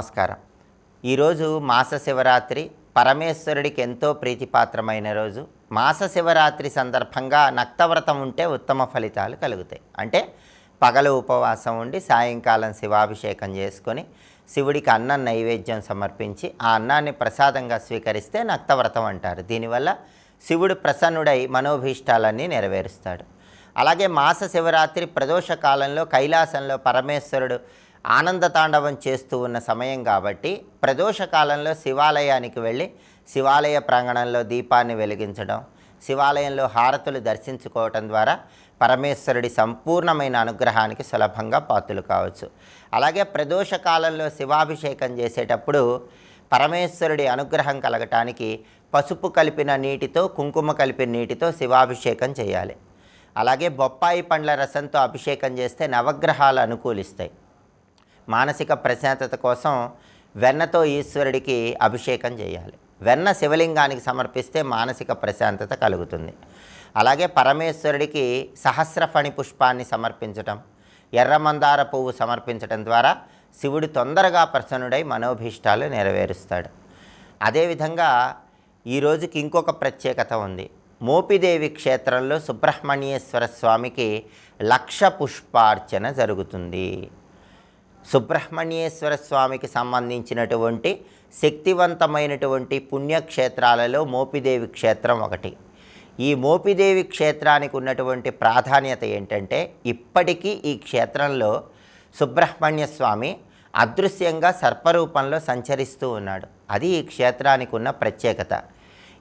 నమస్కారం. ఈరోజు మాస శివరాత్రి పరమేశ్వరుడికి ఎంతో ప్రీతిపాత్రమైన రోజు. మాస శివరాత్రి సందర్భంగా నక్తవ్రతం ఉంటే ఉత్తమ ఫలితాలు కలుగుతాయి. అంటే పగలు ఉపవాసం ఉండి సాయంకాలం శివాభిషేకం చేసుకొని శివుడికి అన్నం నైవేద్యం సమర్పించి ఆ అన్నాన్ని ప్రసాదంగా స్వీకరిస్తే నక్తవ్రతం అంటారు. దీనివల్ల శివుడు ప్రసన్నుడై మనోభీష్టాలన్నీ నెరవేరుస్తాడు. అలాగే మాస శివరాత్రి ప్రదోష కాలంలో కైలాసంలో పరమేశ్వరుడు ఆనంద తాండవం చేస్తూ ఉన్న సమయం కాబట్టి ప్రదోష కాలంలో శివాలయానికి వెళ్ళి శివాలయ ప్రాంగణంలో దీపాన్ని వెలిగించడం శివాలయంలో హారతులు దర్శించుకోవటం ద్వారా పరమేశ్వరుడి సంపూర్ణమైన అనుగ్రహానికి సులభంగా పాత్రలు కావచ్చు. అలాగే ప్రదోష కాలంలో శివాభిషేకం చేసేటప్పుడు పరమేశ్వరుడి అనుగ్రహం కలగటానికి పసుపు కలిపిన నీటితో కుంకుమ కలిపిన నీటితో శివాభిషేకం చేయాలి. అలాగే బొప్పాయి పండ్ల రసంతో అభిషేకం చేస్తే నవగ్రహాలు అనుకూలిస్తాయి. మానసిక ప్రశాంతత కోసం వెన్నతో ఈశ్వరుడికి అభిషేకం చేయాలి. వెన్న శివలింగానికి సమర్పిస్తే మానసిక ప్రశాంతత కలుగుతుంది. అలాగే పరమేశ్వరుడికి సహస్రఫణి పుష్పాన్ని సమర్పించటం ఎర్రమందార పువ్వు సమర్పించటం ద్వారా శివుడు తొందరగా ప్రసన్నుడై మనోభీష్టాలు నెరవేరుస్తాడు. అదేవిధంగా ఈ రోజుకి ఇంకొక ప్రత్యేకత ఉంది. మోపిదేవి క్షేత్రంలో సుబ్రహ్మణ్యేశ్వర స్వామికి లక్ష పుష్పార్చన జరుగుతుంది. సుబ్రహ్మణ్యేశ్వర స్వామికి సంబంధించినటువంటి శక్తివంతమైనటువంటి పుణ్యక్షేత్రాలలో మోపిదేవి క్షేత్రం ఒకటి. ఈ మోపిదేవి క్షేత్రానికి ఉన్నటువంటి ప్రాధాన్యత ఏంటంటే ఇప్పటికీ ఈ క్షేత్రంలో సుబ్రహ్మణ్య స్వామి అదృశ్యంగా సర్పరూపంలో సంచరిస్తూ ఉన్నాడు. అది ఈ క్షేత్రానికి ఉన్న ప్రత్యేకత.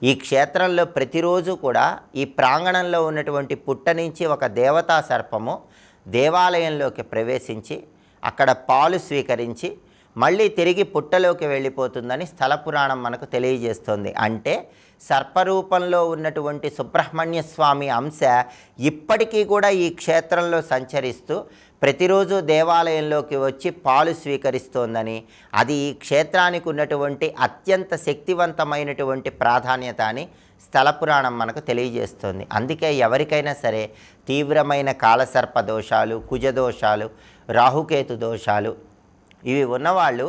ఈ క్షేత్రంలో ప్రతిరోజు కూడా ఈ ప్రాంగణంలో ఉన్నటువంటి పుట్ట నుంచి ఒక దేవతా సర్పము దేవాలయంలోకి ప్రవేశించి అక్కడ పాలు స్వీకరించి మళ్ళీ తిరిగి పుట్టలోకి వెళ్ళిపోతుందని స్థల పురాణం మనకు తెలియజేస్తుంది. అంటే సర్పరూపంలో ఉన్నటువంటి సుబ్రహ్మణ్య స్వామి అంశ ఇప్పటికీ కూడా ఈ క్షేత్రంలో సంచరిస్తూ ప్రతిరోజు దేవాలయంలోకి వచ్చి పాలు స్వీకరిస్తోందని అది ఈ క్షేత్రానికి ఉన్నటువంటి అత్యంత శక్తివంతమైనటువంటి ప్రాధాన్యత అని స్థల పురాణం మనకు తెలియజేస్తుంది. అందుకే ఎవరికైనా సరే తీవ్రమైన కాలసర్ప దోషాలు కుజదోషాలు రాహుకేతు దోషాలు. ఇవి ఉన్నవాళ్ళు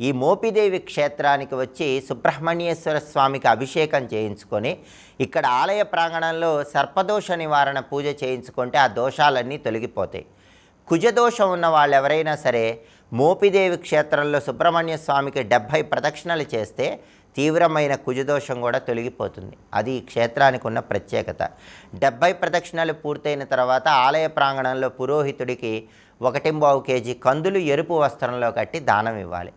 ఈ మోపిదేవి క్షేత్రానికి వచ్చి సుబ్రహ్మణ్యేశ్వర స్వామికి అభిషేకం చేయించుకొని ఇక్కడ ఆలయ ప్రాంగణంలో సర్పదోష నివారణ పూజ చేయించుకుంటే ఆ దోషాలన్నీ తొలగిపోతాయి. కుజదోషం ఉన్న వాళ్ళు ఎవరైనా సరే మోపిదేవి క్షేత్రంలో సుబ్రహ్మణ్య స్వామికి డెబ్భై ప్రదక్షిణలు చేస్తే తీవ్రమైన కుజదోషం కూడా తొలగిపోతుంది. అది ఈ క్షేత్రానికి ఉన్న ప్రత్యేకత. డెబ్భై ప్రదక్షిణలు పూర్తయిన తర్వాత ఆలయ ప్రాంగణంలో పురోహితుడికి ఒకటింబావు కేజీ కందులు ఎరుపు వస్త్రంలో కట్టి దానం ఇవ్వాలి.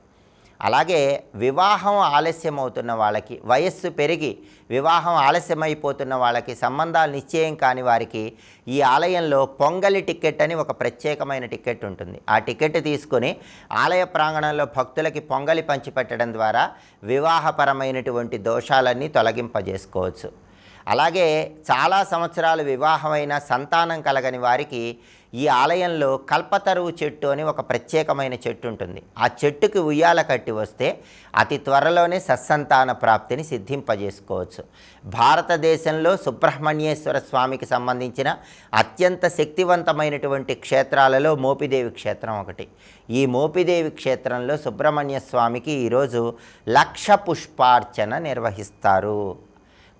అలాగే వివాహం ఆలస్యం అవుతున్న వాళ్ళకి వయస్సు పెరిగి వివాహం ఆలస్యమైపోతున్న వాళ్ళకి సంబంధాలు నిశ్చయం కాని వారికి ఈ ఆలయంలో పొంగలి టికెట్ అని ఒక ప్రత్యేకమైన టికెట్ ఉంటుంది. ఆ టికెట్ తీసుకొని ఆలయ ప్రాంగణంలో భక్తులకి పొంగలి పంచిపెట్టడం ద్వారా వివాహపరమైనటువంటి దోషాలన్నీ తొలగింపజేసుకోవచ్చు. అలాగే చాలా సంవత్సరాలు వివాహమైన సంతానం కలగని వారికి ఈ ఆలయంలో కల్పతరువు చెట్టు అని ఒక ప్రత్యేకమైన చెట్టు ఉంటుంది. ఆ చెట్టుకి ఉయ్యాల కట్టి వస్తే అతి త్వరలోనే సత్సంతాన ప్రాప్తిని సిద్ధింపజేసుకోవచ్చు. భారతదేశంలో సుబ్రహ్మణ్యేశ్వర స్వామికి సంబంధించిన అత్యంత శక్తివంతమైనటువంటి క్షేత్రాలలో మోపిదేవి క్షేత్రం ఒకటి. ఈ మోపిదేవి క్షేత్రంలో సుబ్రహ్మణ్య స్వామికి ఈరోజు లక్ష పుష్పార్చన నిర్వహిస్తారు.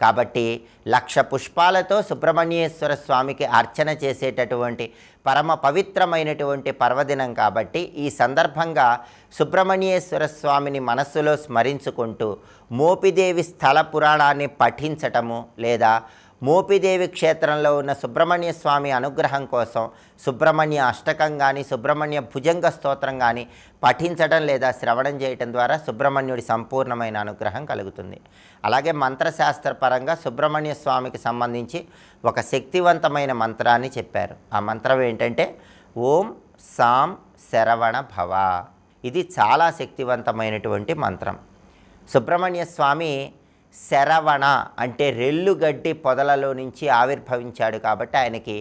కాబట్టి లక్ష పుష్పాలతో సుబ్రహ్మణ్యేశ్వర స్వామికి అర్చన చేసేటటువంటి పరమ పవిత్రమైనటువంటి పర్వదినం కాబట్టి ఈ సందర్భంగా సుబ్రహ్మణ్యేశ్వర స్వామిని మనస్సులో స్మరించుకుంటూ మోపిదేవి స్థల పురాణాన్ని పఠించటము లేదా మోపిదేవి క్షేత్రంలో ఉన్న సుబ్రహ్మణ్య స్వామి అనుగ్రహం కోసం సుబ్రహ్మణ్య అష్టకం కానీ సుబ్రహ్మణ్య భుజంగ స్తోత్రం కానీ పఠించడం లేదా శ్రవణం చేయటం ద్వారా సుబ్రహ్మణ్యుడి సంపూర్ణమైన అనుగ్రహం కలుగుతుంది. అలాగే మంత్రశాస్త్రపరంగా సుబ్రహ్మణ్య స్వామికి సంబంధించి ఒక శక్తివంతమైన మంత్రాన్ని చెప్పారు. ఆ మంత్రం ఏంటంటే ఓం సాం శరవణ భవ. ఇది చాలా శక్తివంతమైనటువంటి మంత్రం. సుబ్రహ్మణ్య స్వామి శరవణ అంటే రెల్లుగడ్డి పొదలలో నుంచి ఆవిర్భవించాడు కాబట్టి ఆయనకి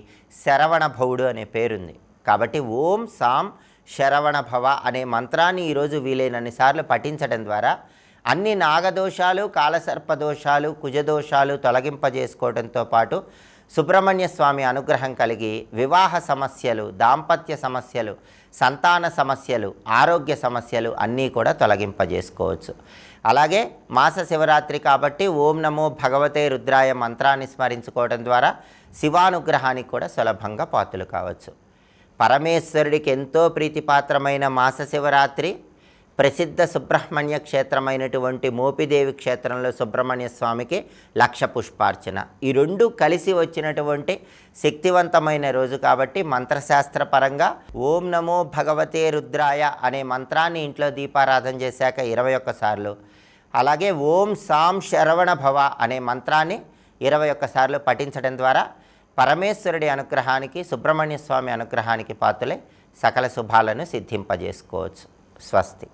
శరవణ భవుడు అనే పేరుంది. కాబట్టి ఓం సాం శరవణ భవ అనే మంత్రాన్ని ఈరోజు వీలైనన్ని సార్లు పఠించడం ద్వారా అన్ని నాగదోషాలు కాలసర్పదోషాలు కుజదోషాలు తొలగింపజేసుకోవడంతో పాటు సుబ్రహ్మణ్య స్వామి అనుగ్రహం కలిగి వివాహ సమస్యలు దాంపత్య సమస్యలు సంతాన సమస్యలు ఆరోగ్య సమస్యలు అన్నీ కూడా తొలగింపజేసుకోవచ్చు. అలాగే మాస శివరాత్రి కాబట్టి ఓం నమో భగవతే రుద్రాయ మంత్రాన్ని స్మరించుకోవడం ద్వారా శివానుగ్రహానికి కూడా సులభంగా పాత్రలు కావచ్చు. పరమేశ్వరుడికి ఎంతో ప్రీతిపాత్రమైన మాస శివరాత్రి ప్రసిద్ధ సుబ్రహ్మణ్య క్షేత్రమైనటువంటి మోపిదేవి క్షేత్రంలో సుబ్రహ్మణ్య స్వామికి లక్ష పుష్పార్చన. ఈ రెండు కలిసి వచ్చినటువంటి శక్తివంతమైన రోజు కాబట్టి మంత్రశాస్త్రపరంగా ఓం నమో భగవతే రుద్రాయ అనే మంత్రాన్ని ఇంట్లో దీపారాధన చేశాక ఇరవై ఒక్కసార్లు అలాగే ఓం సాం శరవణ భవ అనే మంత్రాన్ని ఇరవై ఒక్కసార్లు పఠించడం ద్వారా పరమేశ్వరుడి అనుగ్రహానికి సుబ్రహ్మణ్య స్వామి అనుగ్రహానికి పాత్రలే సకల శుభాలను సిద్ధింపజేసుకోవచ్చు. స్వస్తి.